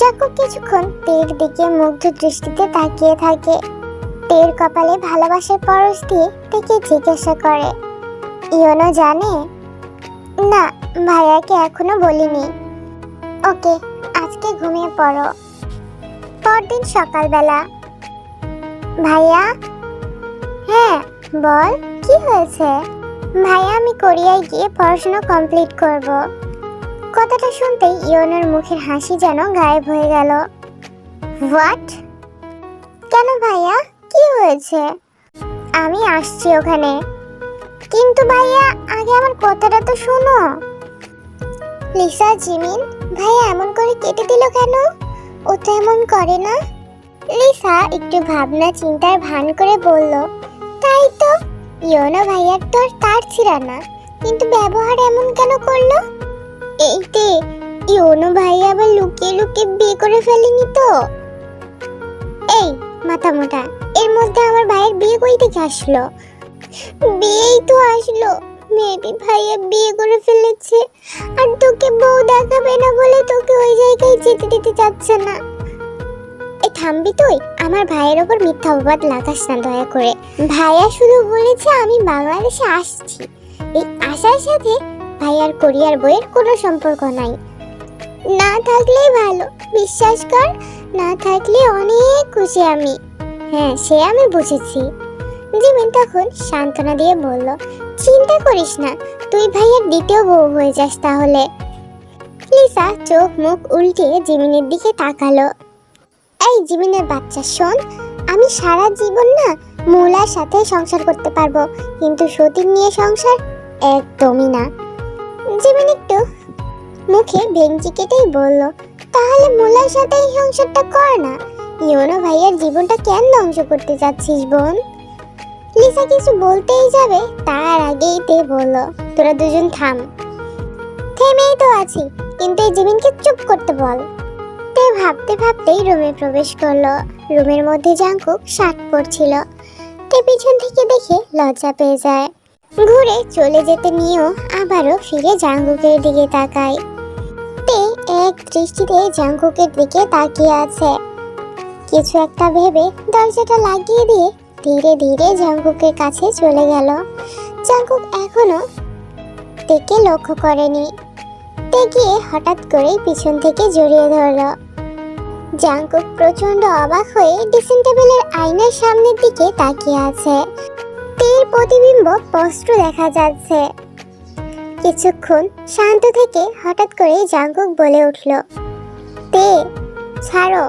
জাকব কিছুক্ষণ তের দিকে মুগ্ধ দৃষ্টিতে তাকিয়ে থাকে। তের কপালে ভালোবাসার পরশ দিয়ে তেকে জিজ্ঞাসা করে, ইয়নো জানে? না, ভাইয়াকে এখনও বলিনি। ওকে, আজকে ঘুমিয়ে পড়ো। পরদিন সকালবেলা, ভাইয়া? হ্যাঁ বল, কি হয়েছে? ভাইয়া, আমি কোরিয়ায় গিয়ে পড়াশোনা কমপ্লিট করব। কথাটা শুনতেই ইয়নের মুখের হাসি যেন গায়েব হয়ে গেল। হোয়াট কেন ভাইয়া? কি হয়েছে? আমি আসছি ওখানে। কিন্তু ভাইয়া, আগে আমার কথাটা তো শোনো। লিসা, জিমিন, ভাইয়া এমন করে কেটে দিল কেন? ও তো এমন করে না। লিসা একটু ভাবনা চিন্তার ভান করে বলল, তাই তো। ইয়োনো ভাইয়ার তো আর তার ছিল না। কিন্তু ব্যবহার এমন কেন করল? এইতে ইয়োনো ভাইয়া আবার লুকিয়ে লুকিয়ে বিয়ে করে ফেলেনি তো? এই, মাথা মোটা, এর মধ্যে আমার ভাইয়ের বিয়ে কই থেকে আসলো? বিয়েই তো আসলো, মেবি ভাইয়া বিয়ে করে ফেলেছে। আর তোকে বউ দেখাবে না বলে তোকে ওই জায়গায় যেতে দিতে চাচ্ছে না। এই থামবি তুই, আমার ভাইয়ের ওপর মিথ্যা অপবাদ লাগাস না দয়া করে। ভাইয়া শুধু বলেছে আমি বাংলাদেশে আসছি। এই আসার সাথে ভাইয়ার কোরিয়ার বইয়ের কোনো সম্পর্ক নাই। না থাকলেই ভালো, বিশ্বাস কর, না থাকলে অনেক খুশি আমি। হ্যাঁ সে আমি বুঝেছি। জিমিন তখন সান্ত্বনা দিয়ে বলল, চিন্তা করিস না, তুই ভাইয়ের দ্বিতীয় বউ হয়ে যাস তাহলে। লিসা চোখ মুখ উল্টিয়ে জিমিনের দিকে তাকালো। এই জিমিনের বাচ্চা, শোন, আমি সারা জীবন না মৌলার সাথে সংসার করতে পারব, কিন্তু সতীর নিয়ে সংসার একদমই না। জিমিন একটু। মুখে ভেঙচি কেটেই বলল, তাহলে মোলার সাথে এই সংসারটা কর না। ইয়োনো ভাইয়ের জীবনটা কেন ধ্বংস করতে যাচ্ছিস বোন? লিসা কিছু বলতেই যাবে, তার আগেই তে বলল, তোরা দুজন থাম। থেমেই তো আছি, কিন্তু এই জিমিনকে চুপ করতে বল। তে ভাবতে ভাবতেই রুমে প্রবেশ করল। রুমের মধ্যে জাঙ্কুক শার্ট পরছিল। তে পিছন থেকে দেখে লজ্জা পেয়ে যায়। ঘুরে চলে যেতে নিয়েও আবারও ফিরে জাঙ্কুকের দিকে তাকায়। তে এক দৃষ্টিতে জাঙ্কুকের দিকে তাকিয়ে আছে। কিছু একটা ভেবে দরজাটা লাগিয়ে দিয়ে ধীরে ধীরে জাঙ্কুকের কাছে চলে গেল। জাঙ্কুক এখনও তেকে লক্ষ্য করেনি। তে গিয়ে হঠাৎ করেই পিছন থেকে জড়িয়ে ধরলো। জাঙ্কুক প্রচণ্ড অবাক হয়ে ড্রেসিং টেবিলের আয়নার সামনের দিকে তাকিয়ে আছে। তের প্রতিবিম্ব স্পষ্ট দেখা যাচ্ছে। কিছুক্ষণ শান্ত থেকে হঠাৎ করে জাঙ্কুক বলে উঠল, তে, ছাড়ো,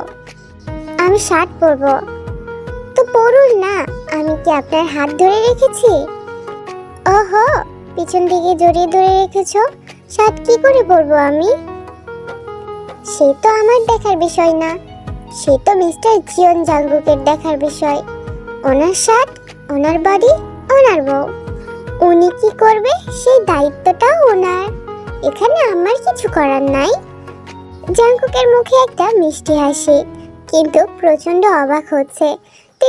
আমি শার্ট পরবো। তো পরুন না, আমি কি আপনার হাত ধরে রেখেছি? ওহো, পিছন দিকে জড়িয়ে ধরে রেখেছ, শার্ট কি করে পরবো আমি? সে তো আমার দেখার বিষয় না, সে তো মিস্টার জিয়ন জাঙ্গুকের দেখার বিষয়। ওনার শার্ট, ওনার বডি ওনার বউ। উনি কি করবে? সেই দায়িত্বটা ওনার। এখানে আমার কিছু করার নাই। জাঙ্কুকের মুখে একটা মিষ্টি হাসি, কিন্তু প্রচণ্ড অবাক হচ্ছে।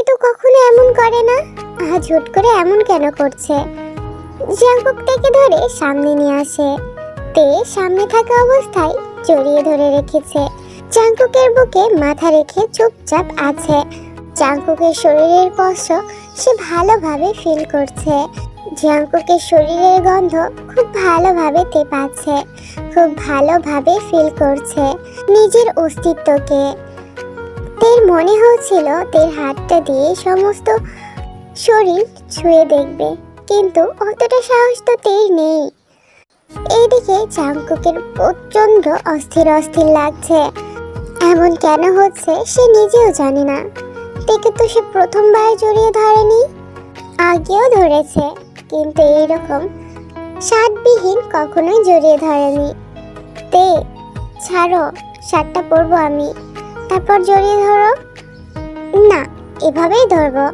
তো কখনো এমন করে না, আজ হুট করে এমন কেন করছে? জাঙ্কুক থেকে ধরে সামনে নিয়ে আসে। তে সামনে থাকা অবস্থায় জড়িয়ে ধরে রেখেছে। জাঙ্কুকের বুকে মাথা রেখে চুপচাপ আছে। জাঙ্কুকের শরীরের স্পর্শ সে ভালোভাবে ফিল করছে। জাঙ্কুকের শরীরের গন্ধ খুব ভালোভাবে তে পাচ্ছে খুব ভালোভাবে ফিল করছে নিজের অস্তিত্বকে। তের মনে হচ্ছিল তের হাতটা দিয়ে সমস্ত শরীর ছুঁয়ে দেখবে, কিন্তু অতটা সাহস তো তের নেই। এইদিকে জাঙ্কুকের প্রচণ্ড অস্থির অস্থির লাগছে। এমন কেন হচ্ছে সে নিজেও জানে না। তেকে তো সে প্রথমবার জড়িয়ে ধরেনি। আগেও ধরেছে, কিন্তু এইরকম স্বাদবিহীন কখনোই জড়িয়ে ধরেনি। তে, ছাড়ো শার্টটা পরবো আমি। তারপর জড়িয়ে ধরো। না, এভাবেই ধরবো।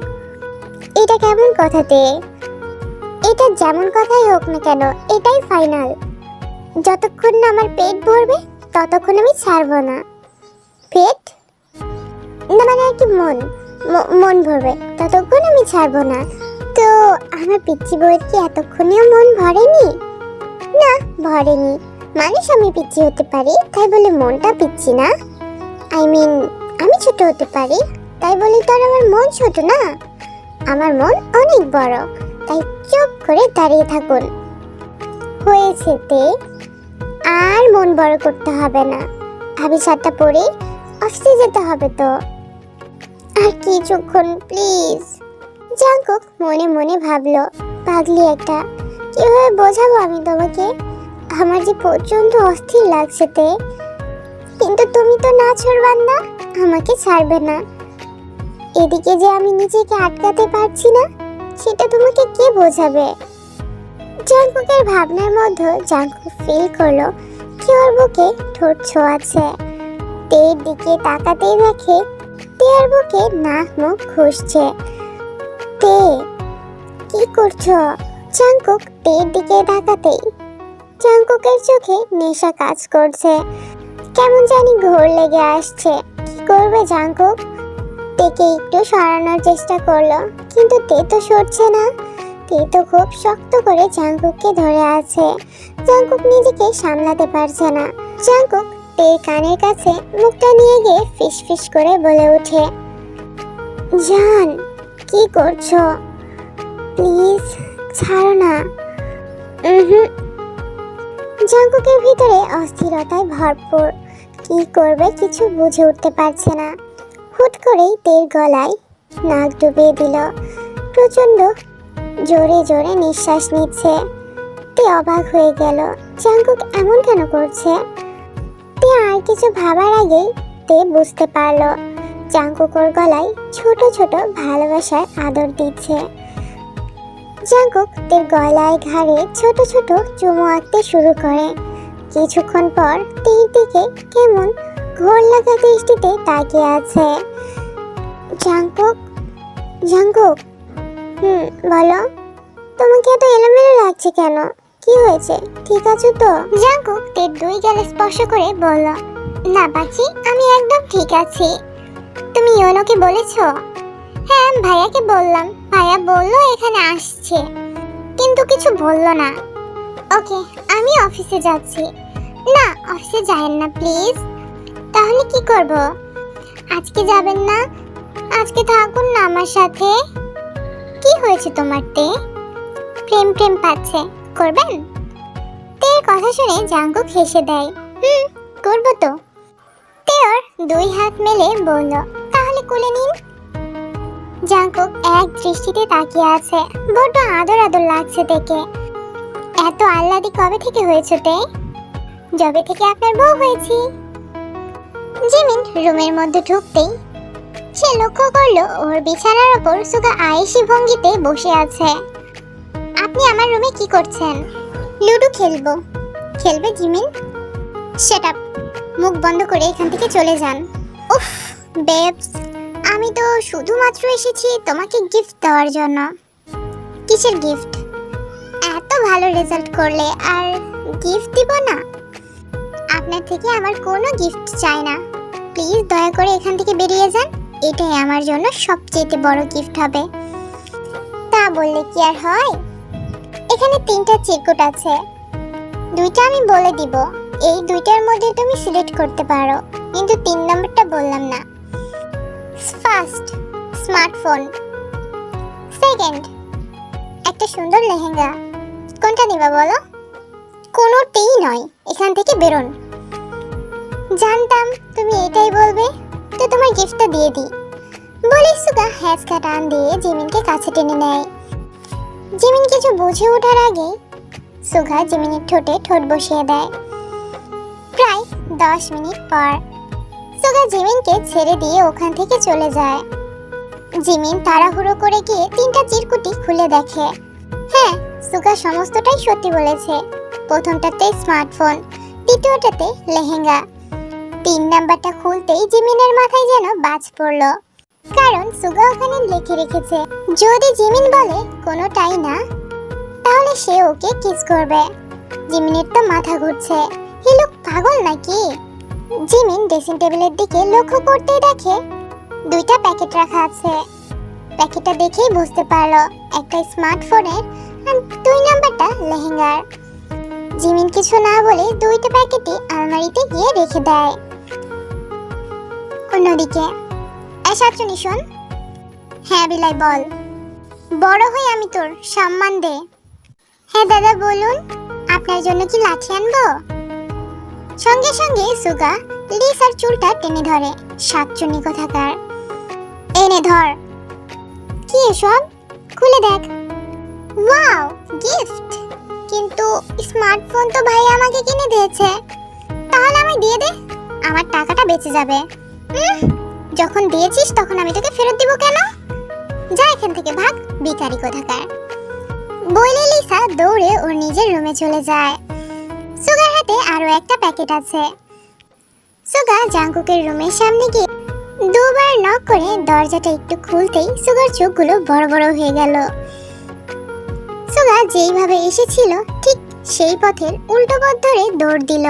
এটা কেমন কথাতে এটা যেমন কথাই হোক না কেন, এটাই ফাইনাল। যতক্ষণ না আমার পেট ভরবে, ততক্ষণ আমি ছাড়বো না। পেট? না মানে আর কি মন? মন ভরবে। ততক্ষণ আমি ছাড়বো না। তো আমার পিচ্ছি বউয়ের কি এতক্ষণেও মন ভরেনি? না, ভরেনি। মানুষ আমি পিচ্ছি হতে পারি, তাই বলে মনটা পিচ্ছি না। আই মিন আমি ছোট হতে পারি, তাই বলি তো আর আমার মন ছোট না। আমার মন অনেক বড়, তাই চুপ করে দাঁড়িয়ে থাকুন। হয়েছে তে, আর মন বড় করতে হবে না। আমি সাতটা পরে অফিসে যেতে হবে তো। আর কিছুক্ষণ প্লিজ জাঙ্কুক মনে মনে ভাবলো, পাগলি একটা, কীভাবে বোঝাবো আমি তোমাকে? আমার যে প্রচণ্ড অস্থির লাগছে তে। কিন্তু তুমি তো না বান্দা, আমাকে ছাড়বে না। এদিকে যে আমি নিজেকে আটকাতে পারছি না, সেটা তোমাকে কে বোঝাবে? জাঙ্কুকের ভাবনার মধ্যে জাঙ্কুক ফিল করল, কি ওর বুকে ঠোঁট ছোঁয়াছে তের দিকে তাকাতেই দেখে তের বুকে নাক মুখ ঘুষছে। তে, কি করছ? জাঙ্কুক তের দিকে তাকাতেই জাঙ্কুকের চোখে নেশা কাজ করছে। কেমন জানি ঘোর লেগে আসছে। কি করবে জাঙ্কুক তেকে একটু সরানোর চেষ্টা করল, কিন্তু তে তো সরছে না। তে তো খুব শক্ত করে জাঙ্কুককে ধরে আছে। জাঙ্কুক নিজেকে সামলাতে পারছে না। জাঙ্কুক তের কানের কাছে মুখটা নিয়ে গিয়ে ফিস ফিস করে বলে ওঠে, জান, কি করছ? প্লিজ, ছাড়ো না। উহুম। জাঙ্কুকের ভিতরে অস্থিরতায় ভরপুর। কি করবে কিছু বুঝে উঠতে পারছে না। হুট করেই তের গলায় নাক ডুবিয়ে দিল। প্রচণ্ড জোরে জোরে নিঃশ্বাস নিচ্ছে। তে অবাক হয়ে গেল, জাঙ্কুক এমন কেন করছে? তে আর কিছু ভাবার আগেই তে বুঝতে পারল। জাঙ্কুকর গলায় ছোট ছোট ভালোবাসার আদর দিচ্ছে। জাঙ্কুক তের গলায় ঘাড়ে ছোট ছোট চুমু আঁকতে শুরু করে। কিছুক্ষণ পর তীর দিকে কেমন ঘোর লাগা দৃষ্টিতে তাকিয়ে আছে। জাঙ্কুক জাঙ্কুক, হুম, বলো, তোমাকে এত এলোমেলো লাগছে কেন? কি হয়েছে? ঠিক আছে তো? জাঙ্কুক তের দুই গালে স্পর্শ করে বলল, না বাকি আমি একদম ঠিক আছি। তুমি ইয়োনোকে বলেছ? হ্যাঁ ভাইয়াকে বললাম। ভাইয়া বলল এখানে আসছে। কিন্তু কিছু বলল না। ওকে, আমি অফিসে যাচ্ছি। না, অফিসে যায়েন না, প্লিজ। তাহলে কি করব? আজকে যাবেন না? আজকে থাকুন না আমার সাথে। কি হয়েছে তোমার তে? প্রেম প্রেম পাচ্ছে। করবেন? তের কথা শুনে জাঙ্কুক হেসে দেয়, হুম, করব তো। তেওর দুই হাত মেলে বলল, তাহলে কোলে নিন। জাঙ্কুক এক দৃষ্টিতে তাকিয়ে আছে, বড্ড আদর আদর লাগছে দেখে এত আহ্লাদি কবে থেকে হয়েছে তে? যবে থেকে আপনার বউ হয়েছি। জিমিন রুমের মধ্যে ঢুকতেই সে লক্ষ্য করল ওর বিছানার ওপর সুগা আয়েসি ভঙ্গিতে বসে আছে। আপনি আমার রুমে কি করছেন? লুডো খেলব। খেলবে জিমিন সেট আপ। মুখ বন্ধ করে এখান থেকে চলে যান। উফ বেবস আমি তো শুধুমাত্র এসেছি তোমাকে গিফট দেওয়ার জন্য। কিসের গিফট এত ভালো রেজাল্ট করলে আর গিফট দিব না। আপনার থেকে আমার কোনো গিফট চাই না। প্লিজ দয়া করে এখান থেকে বেরিয়ে যান। এটাই আমার জন্য সবচেয়ে বড় গিফট হবে। তা বললে কি আর হয়? এখানে তিনটা চিরকুট আছে। দুইটা আমি বলে দিব। এই দুইটার মধ্যে তুমি সিলেক্ট করতে পারো। কিন্তু তিন নম্বরটা বললাম না। First, smartphone. সেকেন্ড, একটা সুন্দর লেহেঙ্গা। কোনটা নিবা বলো? কোনোতেই নয়। এখান থেকে বেরোন। জানতাম তুমি এটাই বলবে। তো তোমার গিফটটা দিয়ে দিই। বলে সুগা হ্যাঁচকা টান দিয়ে জিমিনকে কাছে টেনে নেয়। জিমিন কিছু বুঝে ওঠার আগে সুগা জিমিনের ঠোঁটে ঠোঁট বসিয়ে দেয়। প্রায় দশ মিনিট পর সুগা জিমিনকে ছেড়ে দিয়ে ওখান থেকে চলে যায়। জিমিন তাড়াহুড়ো করে গিয়ে তিনটা চিরকুটি খুলে দেখে। হ্যাঁ সুগা সমস্তটাই সত্যি বলেছে। প্রথমটাতে স্মার্টফোন, দ্বিতীয়টাতে লেহেঙ্গা। তিন নাম্বারটা খুলতেই জিমিনের মাথায় যেন বাজ পড়ল। কারণ সুগা ওখানে লিখে রেখেছে, যদি জিমিন বলে কোনোটাই না, তাহলে সে ওকে কিস করবে। জিমিনের তো মাথা ঘুরছে, হি লোক পাগল নাকি? জিমিন ড্রেসিং টেবিলের দিকে লক্ষ্য করতেই দেখে দুইটা প্যাকেট রাখা আছে। প্যাকেটটা দেখেই বুঝতে পারল, একটা স্মার্টফোনের আর দুই নাম্বারটা লেহেঙ্গার। জিমিন কিছু না বলে দুইটা প্যাকেটই আলমারিতে গিয়ে রেখে দেয়। অন্যদিকে এই সাতচুনি শোন। হ্যাঁ বিলাই বল। বড় হয়ে আমি তোর সম্মান দে। হ্যাঁ দাদা বলুন আপনার জন্য কি লাঠি আনব? সঙ্গে সঙ্গে সুগা লিসার চুলটা টেনে ধরে। সাতচুনি কোথাকার। এনে ধর। কি এসব? খুলে দেখ। Wow gift. কিন্তু স্মার্টফোন তো ভাই আমাকে কিনে দিয়েছে। তাহলে আমায় দিয়ে দে। আমার টাকাটা বেঁচে যাবে। উম, যখন দিয়েছিস তখন আমি তোকে ফেরত দিব কেন? যা এখান থেকে ভাগ, ভিখারি কোথাকার। বলে লিসা দৌড়ে ওর নিজের রুমে চলে যায়। সুগার হাতে আরও একটা প্যাকেট আছে। সুগা জাঙ্কুকের রুমের সামনে গিয়ে দুবার নক করে দরজাটা একটু খুলতেই সুগার চোখগুলো বড় বড় হয়ে গেল। সুগা যেইভাবে এসেছিল, ঠিক সেই পথের উল্টো পথ ধরে দৌড় দিল।